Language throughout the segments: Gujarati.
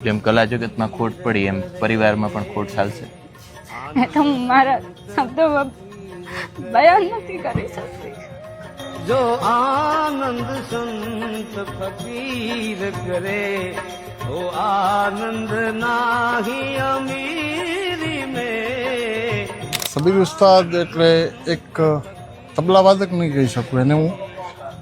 જેમ કલા જગતમાં ખોટ પડી એમ પરિવારમાં પણ ખોટ ચાલશે. તો મારા શબ્દો બયાન નથી કરી શકતી. જો આનંદ સંત ફકીર કરે ઓ આનંદ નાહી અમીરી મે. સબીર ઉસ્તાદ એટલે એક તબલા વાદક નહીં કહી શકું એને હું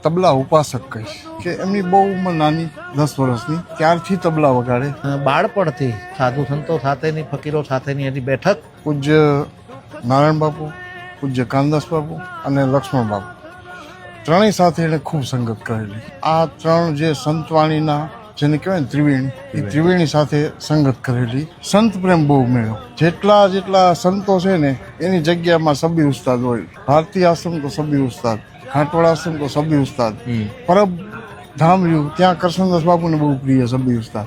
તબલા ઉપાસક કહીશ કે એમની બહુ ઉંમર નાની દસ વર્ષની ત્યારથી તબલા વગાડે. બાળપણથી સાધુ સંતો સાથેની ફકીરો સાથેની એની બેઠક. પૂજ્ય નારાયણ બાપુ પૂજ્ય કાનદાસ બાપુ અને લક્ષ્મણ બાપુ. ત્રણેય સાથે એણે ખૂબ સંગત કરેલી. આ ત્રણ જે સંતવાણીના જેને કહેવાય ને ત્રિવેણી એ ત્રિવેણી. સાથે સંગત કરેલી. સંત પ્રેમ બહુ મેળો જેટલા જેટલા સંતો છે ને એની જગ્યામાં સબી ઉસ્તાદ હોય. ભારતીય આશ્રમ તો સભ્ય ઉસ્તાદ. ઘાટવાડા આશ્રમ તો સબી ઉસ્તાદ. પરબ ધામ રહ્યું ત્યાં કરશનદાસ બાપુને બહુ પ્રિય સબી ઉસ્તાદ.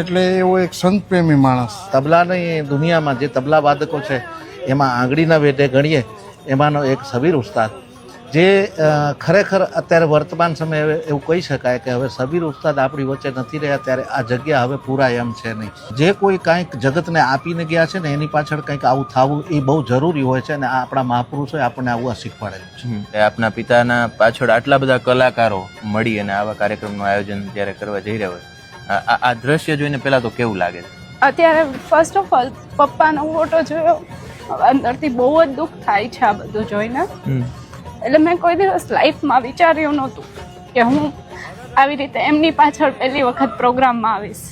એટલે એવો એક સંત પ્રેમી માણસ. તબલાની દુનિયામાં જે તબલા વાદકો છે એમાં આંગળીના વેઢે ગણીએ એમાંનો એક સબીર ઉસ્તાદ. જે ખરેખર અત્યારે વર્તમાન સમયે હવે એવું કહી શકાય કે હવે સબીર ઉસ્તાદ આપણી વચ્ચે નથી રહ્યા ત્યારે આ જગ્યા હવે પૂરાય એમ છે નહીં. જે કોઈ કાંઈક જગતને આપીને ગયા છે ને એની પાછળ કંઈક આવું થવું એ બહુ જરૂરી હોય છે અને આ આપણા મહાપુરુષોએ આપણને આવું આ શીખવાડેલું છે એ આપના પિતાના પાછળ આટલા બધા કલાકારો મળી અને આવા કાર્યક્રમનું આયોજન જ્યારે કરવા જઈ રહ્યા હોય આ- આ આ દ્રશ્ય જોઈને પહેલાં તો કેવું લાગે છે? અત્યારે ફર્સ્ટ ઓફ ઓલ પપ્પાનો ફોટો જોયો અંદરથી બહુ જ દુઃખ થાય છે આ બધું જોઈને. એટલે મેં કોઈ દિવસ લાઈફમાં વિચાર્યું નહોતું કે હું આવી રીતે એમની પાછળ પહેલી વખત પ્રોગ્રામમાં આવીશ.